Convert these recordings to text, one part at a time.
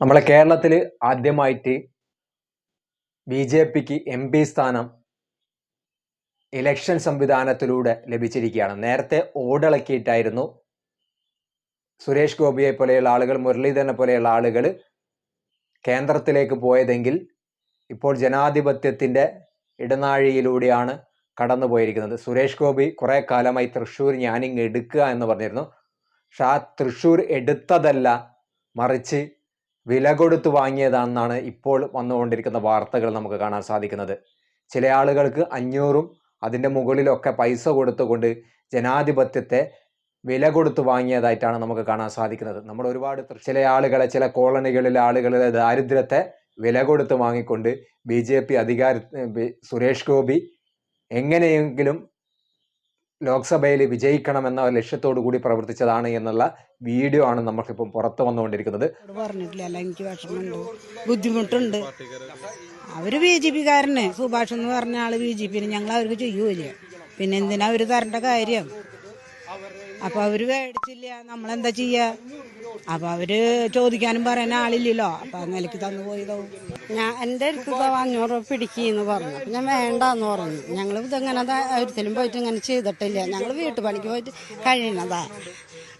നമ്മളെ കേരളത്തിൽ ആദ്യമായിട്ട് ബി ജെ പിക്ക് എം പി സ്ഥാനം ഇലക്ഷൻ സംവിധാനത്തിലൂടെ ലഭിച്ചിരിക്കുകയാണ്. നേരത്തെ ഓടിളക്കിയിട്ടായിരുന്നു സുരേഷ് ഗോപിയെ പോലെയുള്ള ആളുകൾ മുരളീധരനെ പോലെയുള്ള ആളുകൾ കേന്ദ്രത്തിലേക്ക് പോയതെങ്കിൽ ഇപ്പോൾ ജനാധിപത്യത്തിന്റെ ഇടനാഴിയിലൂടെയാണ് കടന്നു പോയിരിക്കുന്നത് സുരേഷ് ഗോപി കുറേ കാലമായി തൃശ്ശൂർ ഞാനിങ്ങ് എടുക്കുക എന്ന് പറഞ്ഞിരുന്നു. പക്ഷെ ആ തൃശ്ശൂർ എടുത്തതല്ല മറിച്ച് വില കൊടുത്ത് വാങ്ങിയതാണെന്നാണ് ഇപ്പോൾ വന്നുകൊണ്ടിരിക്കുന്ന വാർത്തകൾ നമുക്ക് കാണാൻ സാധിക്കുന്നത്. ചില ആളുകൾക്ക് അഞ്ഞൂറും അതിന്റെ മുകളിലൊക്കെ പൈസ കൊടുത്തുകൊണ്ട് ജനാധിപത്യത്തെ വില കൊടുത്ത് വാങ്ങിയതായിട്ടാണ് നമുക്ക് കാണാൻ സാധിക്കുന്നത്. നമ്മൾ ഒരുപാട് ചില ആളുകളെ ചില കോളനികളിലെ ആളുകളുടെ ദാരിദ്ര്യത്തെ വില കൊടുത്ത് വാങ്ങിക്കൊണ്ട് ബി ജെ പി അധികാര സുരേഷ് ഗോപി എങ്ങനെയെങ്കിലും ലോക്സഭയിൽ വിജയിക്കണമെന്ന ലക്ഷ്യത്തോടു കൂടി പ്രവർത്തിച്ചതാണ് എന്നുള്ള വീഡിയോ ആണ് നമുക്കിപ്പം പുറത്തു വന്നുകൊണ്ടിരിക്കുന്നത്. പറഞ്ഞിട്ടില്ല. എനിക്ക് വിഷമമുണ്ട്. ബുദ്ധിമുട്ടുണ്ട്. അവർ ബി ജെ പിക്കാരന്. സുഭാഷ് എന്ന് പറഞ്ഞ ആൾ ബി ജെ പി ഞങ്ങൾ അവർക്ക് ചെയ്യൂല പിന്നെ എന്തിനാ അവർ തരേണ്ട കാര്യം? അപ്പൊ അവർ മേടിച്ചില്ല. നമ്മളെന്താ ചെയ്യാ? അപ്പൊ അവർ ചോദിക്കാനും പറയാൻ ആളില്ലല്ലോ. അപ്പൊ ആ നിലയ്ക്ക് തന്നു പോയതോ. ഞാൻ എന്റെ അടുത്ത് അഞ്ഞൂറ് രൂപ പിടിക്കുന്നു പറഞ്ഞു. ഞാൻ വേണ്ടാന്ന് പറഞ്ഞു. ഞങ്ങൾ ഇതങ്ങനെ ഒരിക്കലും പോയിട്ട് ഇങ്ങനെ ചെയ്തിട്ടില്ല. ഞങ്ങൾ വീട്ടുപണിക്ക് പോയിട്ട് കഴിയണതാ.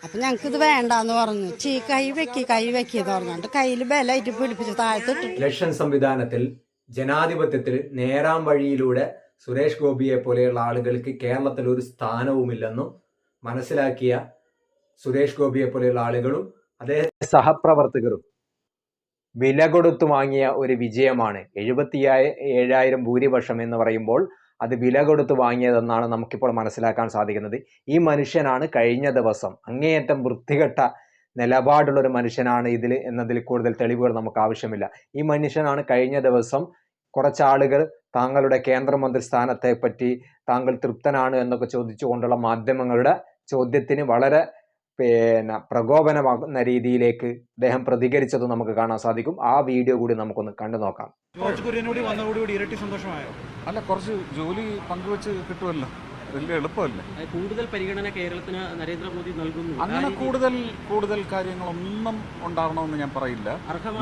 അപ്പം ഞങ്ങൾക്ക് ഇത് വേണ്ടാന്ന് പറഞ്ഞു. ചീ കൈ വെക്കി കൈ വെക്കിയെന്ന് പറഞ്ഞിട്ട് കയ്യിൽ ബലമായിട്ട് പിടിപ്പിച്ച് താഴ്ത്തിട്ട് ഇലക്ഷൻ സംവിധാനത്തിൽ ജനാധിപത്യത്തിൽ നേരാം വഴിയിലൂടെ സുരേഷ് ഗോപിയെ പോലെയുള്ള ആളുകൾക്ക് കേരളത്തിൽ ഒരു സ്ഥാനവുമില്ലെന്നും മനസ്സിലാക്കിയ സുരേഷ് ഗോപിയെ പോലെയുള്ള ആളുകളും അദ്ദേഹത്തെ സഹപ്രവർത്തകരും വില കൊടുത്തു വാങ്ങിയ ഒരു വിജയമാണ്. എഴുപത്തി ഏഴായിരം ഭൂരിപക്ഷം എന്ന് പറയുമ്പോൾ അത് വില കൊടുത്ത് വാങ്ങിയതെന്നാണ് നമുക്കിപ്പോൾ മനസ്സിലാക്കാൻ സാധിക്കുന്നത്. ഈ മനുഷ്യനാണ് കഴിഞ്ഞ ദിവസം അങ്ങേയറ്റം വൃത്തികെട്ട നിലപാടുള്ള ഒരു മനുഷ്യനാണ് ഇതിൽ എന്നതിൽ കൂടുതൽ തെളിവുകൾ നമുക്ക് ആവശ്യമില്ല. ഈ മനുഷ്യനാണ് കഴിഞ്ഞ ദിവസം കുറച്ചാളുകൾ താങ്കളുടെ കേന്ദ്രമന്ത്രി സ്ഥാനത്തെ പറ്റി താങ്കൾ തൃപ്തനാണ് എന്നൊക്കെ ചോദിച്ചുകൊണ്ടുള്ള മാധ്യമങ്ങളുടെ ചോദ്യത്തിന് വളരെ പിന്നെ പ്രകോപനമാകുന്ന രീതിയിലേക്ക് അദ്ദേഹം പ്രതികരിച്ചത് നമുക്ക് കാണാൻ സാധിക്കും. ആ വീഡിയോ കൂടി നമുക്കൊന്ന് കണ്ടു നോക്കാം. ഇരട്ടി സന്തോഷമായോ? അല്ല കുറച്ച് ജോലി പങ്കുവെച്ച് കിട്ടുമല്ലോ. വലിയ എളുപ്പമല്ലേ? കൂടുതൽ പരിഗണന കേരളത്തിന് നരേന്ദ്രമോദി നൽകുന്നു. അങ്ങനെ കൂടുതൽ കൂടുതൽ കാര്യങ്ങളൊന്നും ഉണ്ടാവണമെന്ന് ഞാൻ പറയില്ല.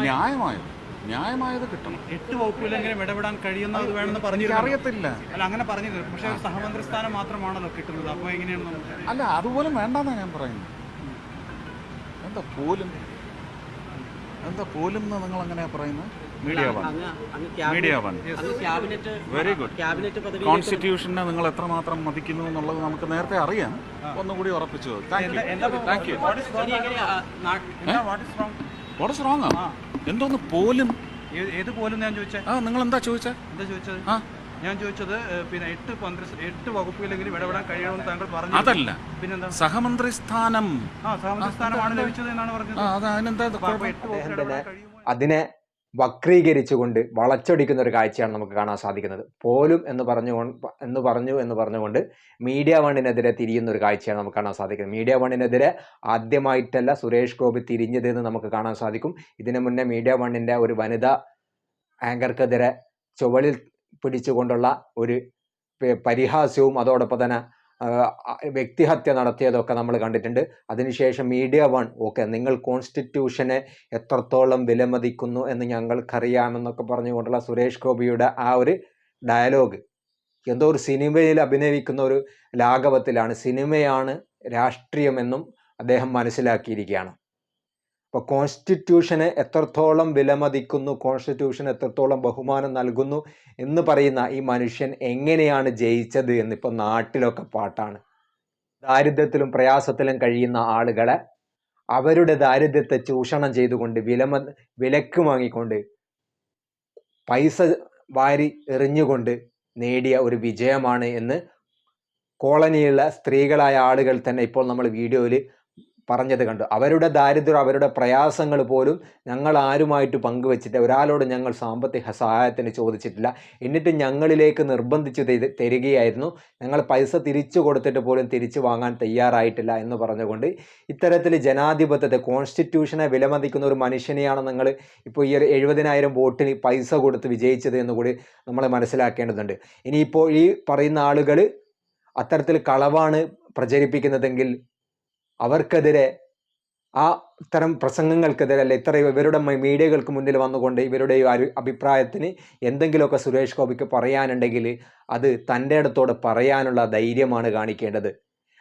ന്യായമായത് ന്യായമായത് കിട്ടണം. എട്ട് വകുപ്പിലെങ്കിലും ഇടപെടാൻ കഴിയുന്ന വേണമെന്ന് പറഞ്ഞു അറിയത്തില്ല അല്ല അങ്ങനെ പറഞ്ഞില്ല പക്ഷേ സഹമന്ത്രി സ്ഥാനം മാത്രമാണല്ലോ കിട്ടുന്നത്. അപ്പോൾ എങ്ങനെയാണ് അല്ല അതുപോലും വേണ്ടെന്നാണ് ഞാൻ പറയുന്നത്. എന്താ പോലും? എന്താ പോലും എന്ന് നിങ്ങൾ എങ്ങനെയാ പറയുന്നത്? Media one. Media cabinet one. Cabinet പദവി കോൺസ്റ്റിറ്റ്യൂഷനെ നിങ്ങൾ എത്രമാത്രം മതിക്കുന്നു എന്നുള്ളത് നമുക്ക് നേരത്തെ അറിയാം. ഒന്നുകൂടി ഉറപ്പിച്ചു. Thank you thank you what is wrong എന്തോന്ന് പോലും? ഏത് പോലും ഞാൻ ചോദിച്ചേ? ആ നിങ്ങൾ എന്താ ചോദിച്ചേ? എന്താ ചോദിച്ചത്? ആ. ഞാൻ ചോദിച്ചത് പിന്നെ എട്ട് മന്ത്രി എട്ട് വകുപ്പിലെങ്കിലും ഇടപെടാൻ കഴിയണമെന്ന് താങ്കൾ പറഞ്ഞു അതല്ല. പിന്നെന്താ? സഹമന്ത്രി സ്ഥാനം ആ സഹമന്ത്രി സ്ഥാനമാണ് ലഭിച്ചത് എന്നാണ് ആ പറഞ്ഞത് അതിനെ വക്രീകരിച്ചുകൊണ്ട് വളച്ചൊടിക്കുന്ന ഒരു കാഴ്ചയാണ് നമുക്ക് കാണാൻ സാധിക്കുന്നത്. പോലും എന്ന് പറഞ്ഞു എന്ന് പറഞ്ഞു എന്ന് പറഞ്ഞുകൊണ്ട് മീഡിയ വണ്ണിനെതിരെ തിരിയുന്ന ഒരു കാഴ്ചയാണ് നമുക്ക് കാണാൻ സാധിക്കുന്നത്. മീഡിയ വണ്ണിനെതിരെ ആദ്യമായിട്ടല്ല സുരേഷ് ഗോപി തിരിഞ്ഞത് എന്ന് നമുക്ക് കാണാൻ സാധിക്കും. ഇതിനു മുന്നേ മീഡിയ വണ്ണിന്റെ ഒരു വനിതാ ആങ്കർക്കെതിരെ ചുവളിൽ പിടിച്ചുകൊണ്ടുള്ള ഒരു പരിഹാസ്യവും അതോടൊപ്പം തന്നെ വ്യക്തിഹത്യ നടത്തിയതൊക്കെ നമ്മൾ കണ്ടിട്ടുണ്ട്. അതിനുശേഷം മീഡിയ വൺ ഓക്കെ നിങ്ങൾ കോൺസ്റ്റിറ്റ്യൂഷനെ എത്രത്തോളം വിലമതിക്കുന്നു എന്ന് ഞങ്ങൾക്കറിയാമെന്നൊക്കെ പറഞ്ഞുകൊണ്ടുള്ള സുരേഷ് ഗോപിയുടെ ആ ഒരു ഡയലോഗ്. എന്തോ ഒരു സിനിമയിൽ അഭിനയിക്കുന്ന ഒരു ലാഘവത്തിലാണ്. സിനിമയാണ് രാഷ്ട്രീയമെന്നും അദ്ദേഹം മനസ്സിലാക്കിയിരിക്കുകയാണ്. അപ്പോൾ കോൺസ്റ്റിറ്റ്യൂഷനെ എത്രത്തോളം വിലമതിക്കുന്നു കോൺസ്റ്റിറ്റ്യൂഷൻ എത്രത്തോളം ബഹുമാനം നൽകുന്നു എന്ന് പറയുന്ന ഈ മനുഷ്യൻ എങ്ങനെയാണ് ജയിച്ചത് എന്നിപ്പോൾ നാട്ടിലൊക്കെ പാട്ടാണ്. ദാരിദ്ര്യത്തിലും പ്രയാസത്തിലും കഴിയുന്ന ആളുകളെ അവരുടെ ദാരിദ്ര്യത്തെ ചൂഷണം ചെയ്തുകൊണ്ട് വിലമ വിലക്ക് വാങ്ങിക്കൊണ്ട് പൈസ വാരി എറിഞ്ഞുകൊണ്ട് നേടിയ ഒരു വിജയമാണ് എന്ന് കോളനിയിലുള്ള സ്ത്രീകളായ ആളുകൾ തന്നെ ഇപ്പോൾ നമ്മൾ വീഡിയോയിൽ പറഞ്ഞത് കണ്ടു. അവരുടെ ദാരിദ്ര്യം അവരുടെ പ്രയാസങ്ങൾ പോലും ഞങ്ങൾ ആരുമായിട്ട് പങ്കുവച്ചിട്ട് ഒരാളോട് ഞങ്ങൾ സാമ്പത്തിക സഹായത്തിന് ചോദിച്ചിട്ടില്ല. എന്നിട്ട് ഞങ്ങളിലേക്ക് നിർബന്ധിച്ച് തെരി- തരികയായിരുന്നു. ഞങ്ങൾ പൈസ തിരിച്ചു കൊടുത്തിട്ട് പോലും തിരിച്ചു വാങ്ങാൻ തയ്യാറായിട്ടില്ല എന്ന് പറഞ്ഞുകൊണ്ട് ഇത്തരത്തിൽ ജനാധിപത്യത്തെ കോൺസ്റ്റിറ്റ്യൂഷനെ വിലമതിക്കുന്ന ഒരു മനുഷ്യനെയാണ് നിങ്ങൾ ഇപ്പോൾ ഈ ഒരു എഴുപതിനായിരം വോട്ടിന് പൈസ കൊടുത്ത് വിജയിച്ചത് എന്നുകൂടി നമ്മൾ മനസ്സിലാക്കേണ്ടതുണ്ട്. ഇനിയിപ്പോൾ ഈ പറയുന്ന ആളുകൾ അത്തരത്തിൽ കളവാണ് പ്രചരിപ്പിക്കുന്നതെങ്കിൽ അവർക്കെതിരെ ആ ഇത്തരം പ്രസംഗങ്ങൾക്കെതിരെ അല്ലെ ഇത്ര ഇവരുടെ മീഡിയകൾക്ക് മുന്നിൽ വന്നുകൊണ്ട് ഇവരുടെ അഭിപ്രായത്തിന് എന്തെങ്കിലുമൊക്കെ സുരേഷ് ഗോപിക്ക് പറയാനുണ്ടെങ്കിൽ അത് തന്റെ അടുത്തോട് പറയാനുള്ള ധൈര്യമാണ് കാണിക്കേണ്ടത്.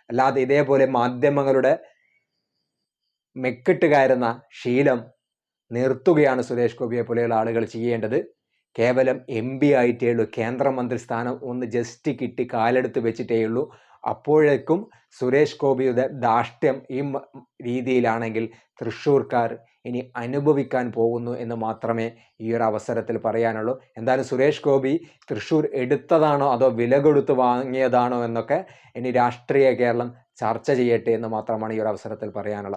അല്ലാതെ ഇതേപോലെ മാധ്യമങ്ങളുടെ മെക്കിട്ട് കയറുന്ന ശീലം നിർത്തുകയാണ് സുരേഷ് ഗോപിയെ പോലെയുള്ള ആളുകൾ ചെയ്യേണ്ടത്. കേവലം എം പി ആയിട്ടേ ഉള്ളൂ. കേന്ദ്രമന്ത്രി സ്ഥാനം ഒന്ന് ജസ്റ്റ് കിട്ടി കാലെടുത്ത് വെച്ചിട്ടേ ഉള്ളൂ. അപ്പോഴേക്കും സുരേഷ് ഗോപിയുടെ ധാഷ്ട്യം ഈ രീതിയിലാണെങ്കിൽ തൃശ്ശൂർക്കാർ ഇനി അനുഭവിക്കാൻ പോകുന്നു എന്ന് മാത്രമേ ഈ ഒരു അവസരത്തിൽ പറയാനുള്ളൂ. എന്തായാലും സുരേഷ് ഗോപി തൃശ്ശൂർ എടുത്തതാണോ അതോ വില കൊടുത്ത് വാങ്ങിയതാണോ എന്നൊക്കെ ഇനി രാഷ്ട്രീയ കേരളം ചർച്ച ചെയ്യട്ടെ എന്ന് മാത്രമാണ് ഈ ഒരു അവസരത്തിൽ പറയാനുള്ളത്.